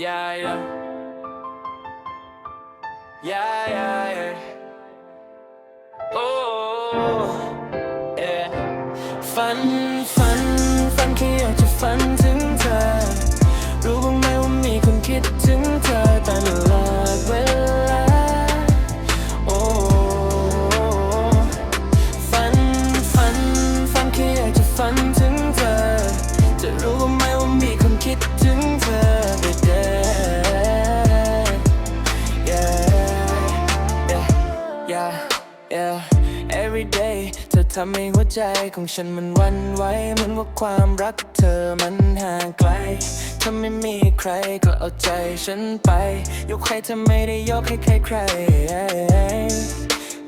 yeah yeah yeah yeah yeah oh yeah ฝัน ฝัน ฝันแค่อยากจะฝันถึงเธอ yeah yeah every day เธอทำให้หัวใจของฉันมันวันไหวเหมือนว่าความรักเธอมันห่างไกลถ้าไม่มีใครก็เอาใจฉันไป ยกให้เธอไม่ได้ยกให้ใครใคร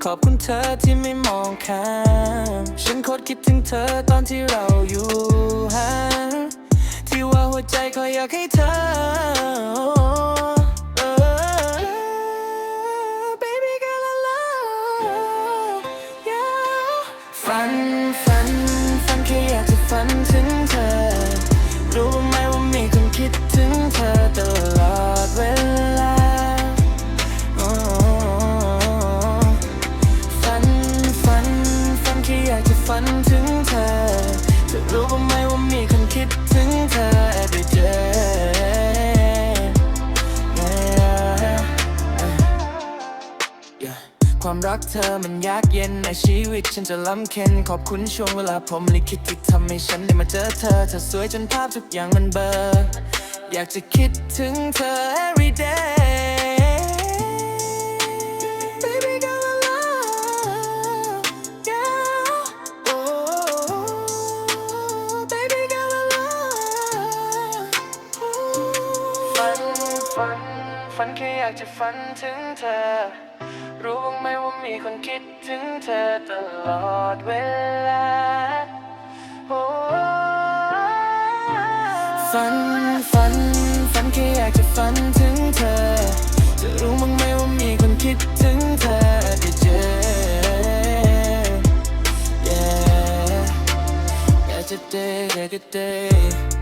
ขอบคุณเธอที่ไม่มองข้ามฉันโคตรคิดถึงเธอตอนที่เราอยู่ นถึงเธอ รู้ไหมว่ามีคนคิดถึงเธอตลอดเวลาฝันฝันฝันแค่อยากจะฝันถึงเธอจะรู้บ้างไหมว่ามีคนคิดถึงเธอ every ความรักเธอมันยากเย็นในชีวิตฉันจะล้ำเค็นขอบคุณช่วงเวลาผมลิขิตที่ทำให้ฉันได้มาเจอเธอเธอสวยจนภาพทุกอย่างมันเบลออยากจะคิดถึงเธอ every day Baby girl I love you oh Baby girl I love ฝันฝันฝันแค่อยากจะฝันถึงเธอ รู้บ้างไหมว่ามีคนคิดถึงเธอตลอดเวลาโอ้ฝันฝันฝันแค่อยากจะฝันถึงเธอจะรู้บ้างไหมว่ามีคนคิดถึงเธอได้เจอ yeah อยากจะเดย์อกจะเดย์